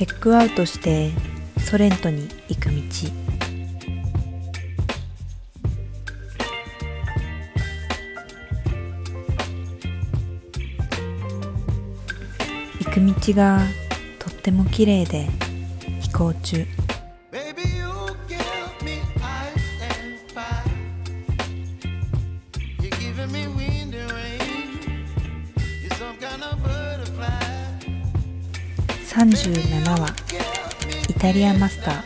チェックアウトしてソレントに行く道。行く道がとっても綺麗で飛行中。37話。イタリアマスター。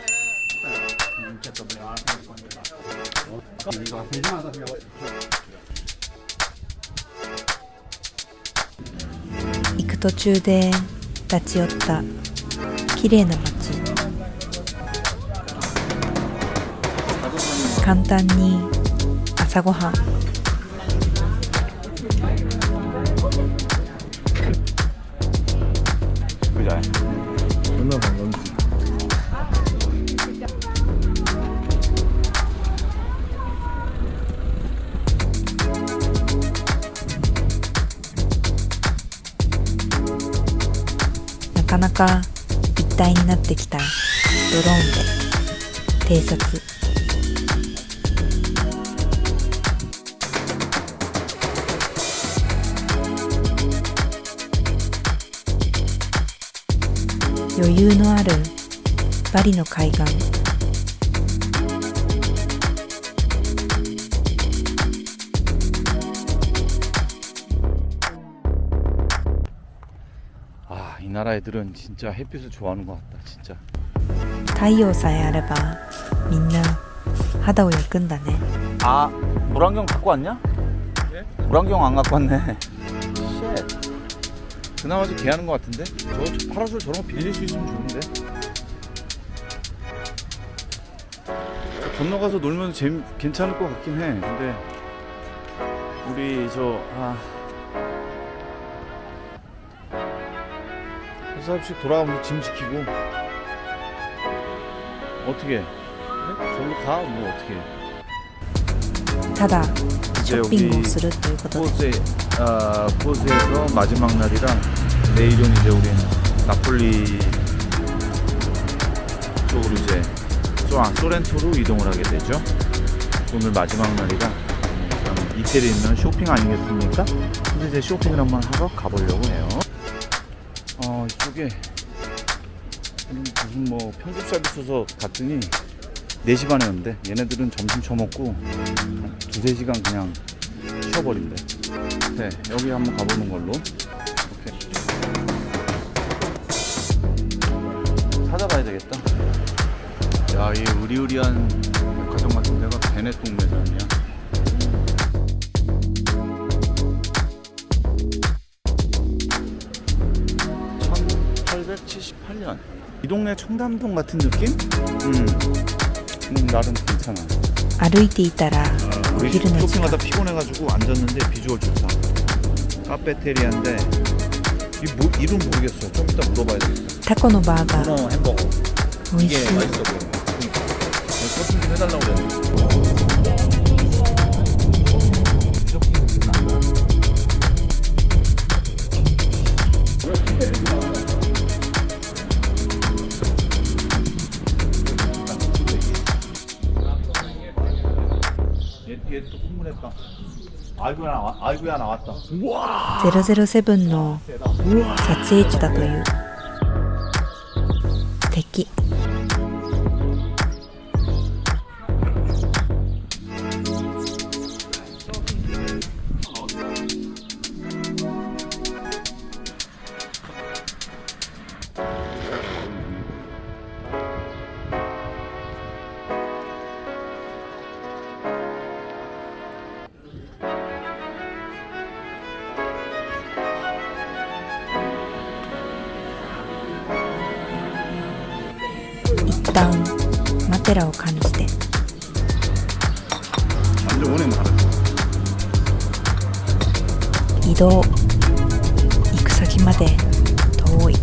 行く途中で立ち寄った。綺麗な街。簡単に朝ごはん。か一体になってきた。ドローンで偵察。余裕のあるバリの海岸。 나라 애들은 진짜 햇빛을 좋아하는 것 같다, 진짜. 太陽さえあればみんな肌を焼くんだね 아, 물안경 갖고 왔냐? 예? 물안경 안 갖고 왔네. 쉣. 그나마 좀 개하는 것 같은데? 저, 저 파라솔 저런 거 빌릴 수 있으면 좋은데? 저 건너가서 놀면 재미, 괜찮을 것 같긴 해. 근데, 우리 저, 아. 회사씩 돌아가면서 짐 지키고. 어떻게? 절로 가? 뭐 어떻게? ただシ 이제 ョッピング 여기 をするということで 포스에, 아, 포스에서 마지막 날이라 내일은 이제 우리 나폴리 쪽으로 이제 소, 아, 소렌토로 이동을 하게 되죠. 오늘 마지막 날이라 그럼 이태리에 있는 쇼핑 아니겠습니까? 그래서 이제 쇼핑을 한번 하러 가보려고 해요. 어, 이쪽에 음, 무슨 뭐 편집 서비스에서 갔더니 4시 반에 온대. 얘네들은 점심 처먹고 한 두세 시간 그냥 쉬어버린대. 네, 여기 한번 가보는 걸로. 이렇게. 찾아봐야 되겠다. 야, 이 의리의리한 백화점 같은 데가 베네통 매장이야. (1878년) 이 동네 청담동 같은 느낌? 음, 음 나름 괜찮아 歩いていたらお 우리 昼の時間 쇼핑하다 피곤해가지고 앉았는데 비주얼 좋다. 카페테리아인데 이 뭐, 이름 모르겠어. 좀 이따 물어봐야 되겠다. タコのバーガー 문어 햄버거. 美味 이게 しい 맛있어 보여. 그러니까. 커팅 좀 해달라고 그랬는데. 007の撮影地だという一旦マテラを感じて 완전 오네 나라. 移動行く先まで遠い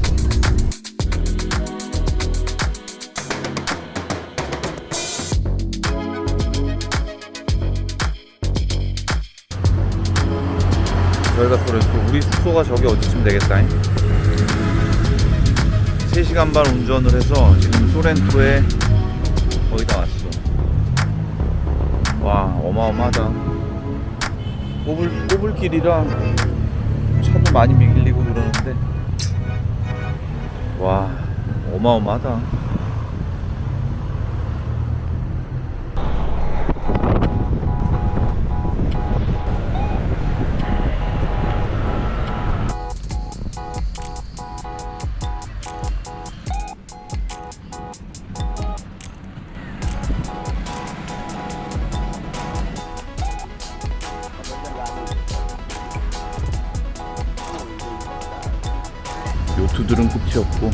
저희가 소렌토 우리 숙소가 저기 어디쯤 되겠다. 3시간 반 운전을 해서 지금 소렌토에 거의 다 왔어. 와, 어마어마하다. 꼬불, 꼬불길이라 차도 많이 밀리고 그러는데, 와, 어마어마하다. 끝이 없고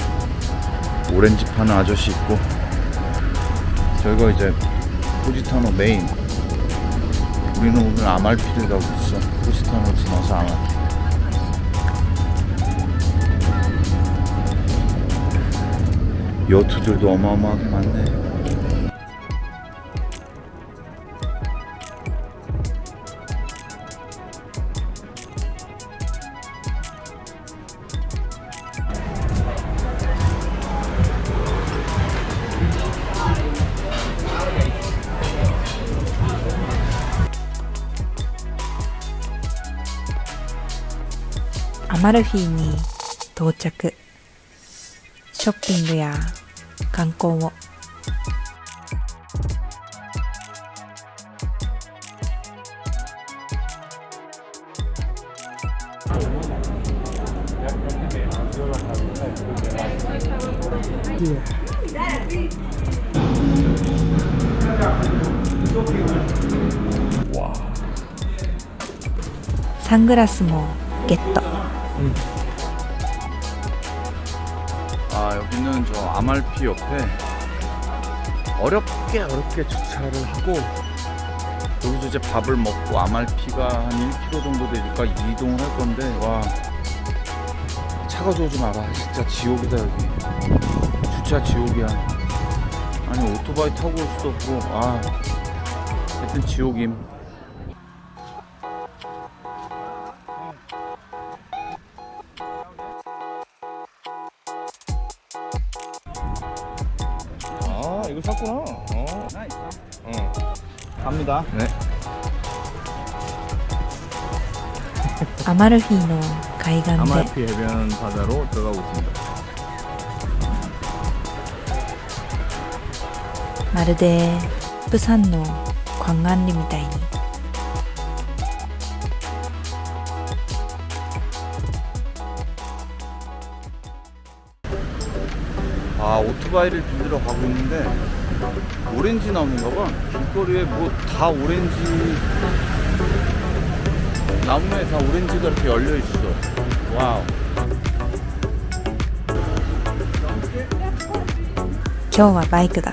오렌지 파는 아저씨 있고 저희가 이제 포지타노 메인. 우리는 오늘 아말피를 가고 있어. 포지타노 지나서 아말피. 요트들도 어마어마하게 많네 マルフィに到着。ショッピングや観光をサングラスもゲット。 아 여기는 저 아말피 옆에 어렵게 어렵게 주차를 하고 여기서 이제 밥을 먹고 아말피가 한 1km 정도 되니까 이동을 할 건데 와 차가 좋지 마라 진짜 지옥이다 여기. 주차 지옥이야. 아니 오토바이 타고 올 수도 없고 아 하여튼 지옥임 이걸 샀구나. 어. 나이스. 어. 갑니다. 네. 아마르히노 가이간데 아말피 해변 바다로 들어가고 있습니다. 마르데 부산노 광안리미다이니 아 오토바이를 빌리러 가고 있는데 오렌지 나무인가 봐 길거리에 뭐 다 오렌지 나무에 다 오렌지가 이렇게 열려 있어 와우 今日はバイクだ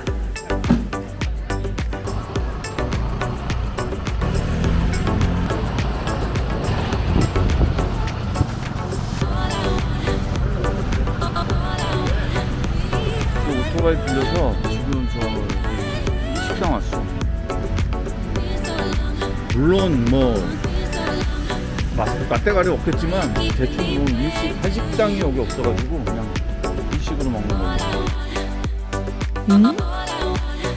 물론 뭐 마스크 까대가리 없겠지만 대충 뭐 일식 한식당이 여기 없어가지고 그냥 일식으로 먹는 거지 うん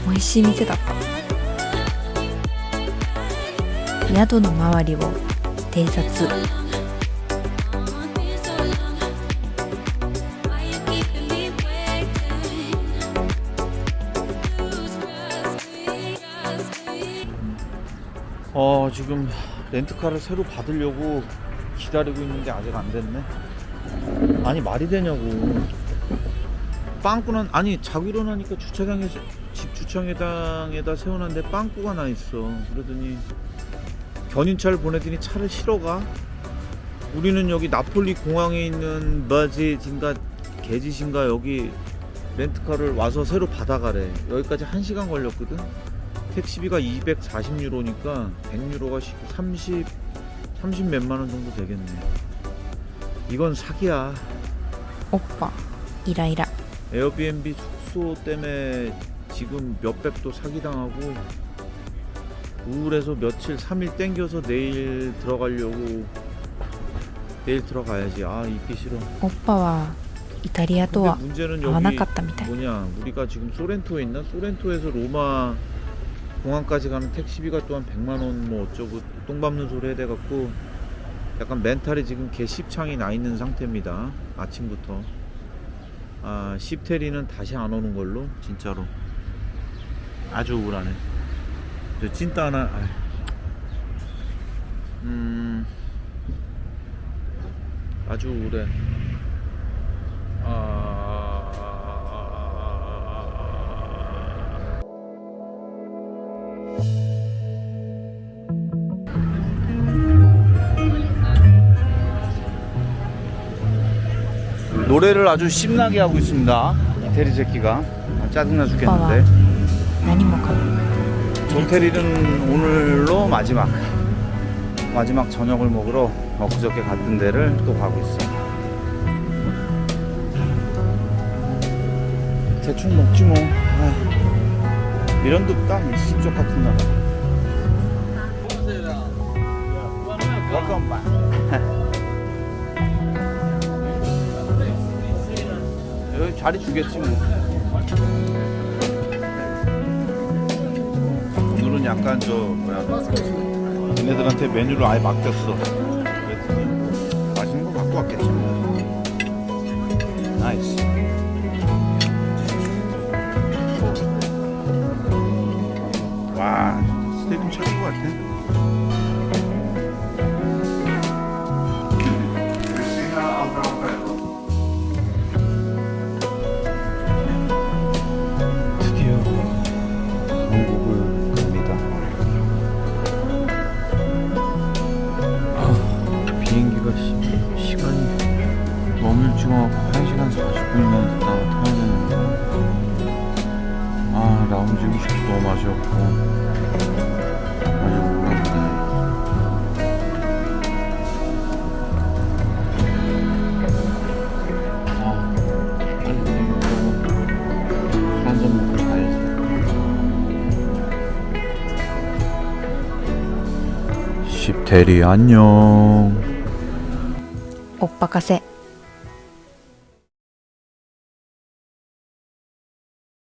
美味しい店だった宿の周りを偵察 어 지금 렌트카를 새로 받으려고 기다리고 있는데 아직 안 됐네. 아니 말이 되냐고. 빵꾸는 아니 자고 일어나니까 주차장에 집 주차장에다 세워놨는데 빵꾸가 나 있어. 그러더니 견인차를 보내더니 차를 실어가? 우리는 여기 나폴리 공항에 있는 바제진가 게짓인가 여기 렌트카를 와서 새로 받아가래. 여기까지 1시간 걸렸거든 택시비가 240유로니까 100유로가 30, 30 몇만 원 정도 되겠네. 이건 사기야. おっぱイライラ 에어비앤비 숙소 때문에 지금 몇백도 사기당하고 우울해서 며칠 3일 땡겨서 내일 들어가려고 내일 들어가야지. 아, 있기 싫어. おっぱは イタリアと 근데 は 문제는 合わな 여기 かったみたい 뭐냐 우리가 지금 소렌토에 있나? 소렌토에서 로마 공항까지 가는 택시비가 또 한 100만 원 뭐 어쩌고 똥 밟는 소리 해대갖고 약간 멘탈이 지금 개십창이 나 있는 상태입니다 아침부터. 아 십테리는 다시 안 오는 걸로? 진짜로. 아주 우울하네. 저 찐따 하나 아이. 음. 아주 우울해. 아... 노래를 아주 심나게 하고 있습니다. 이태리 새끼가 아, 짜증나 죽겠는데. 종태리는 오늘로 마지막 마지막 저녁을 먹으러 엊그저께 갔던 데를 또 가고 있어. 대충 먹지 뭐. 이런 듯감 일시쪽 같은 나라. Welcome back. 자리 주겠지 뭐. 오늘은 약간 저 뭐야 얘네들한테 메뉴를 아예 맡겼어 그랬더니 맛있는 거 갖고 왔겠지 뭐. 나이스 오. 와 스테이크 최고인 것 같아 대리 안녕. 오빠 가세.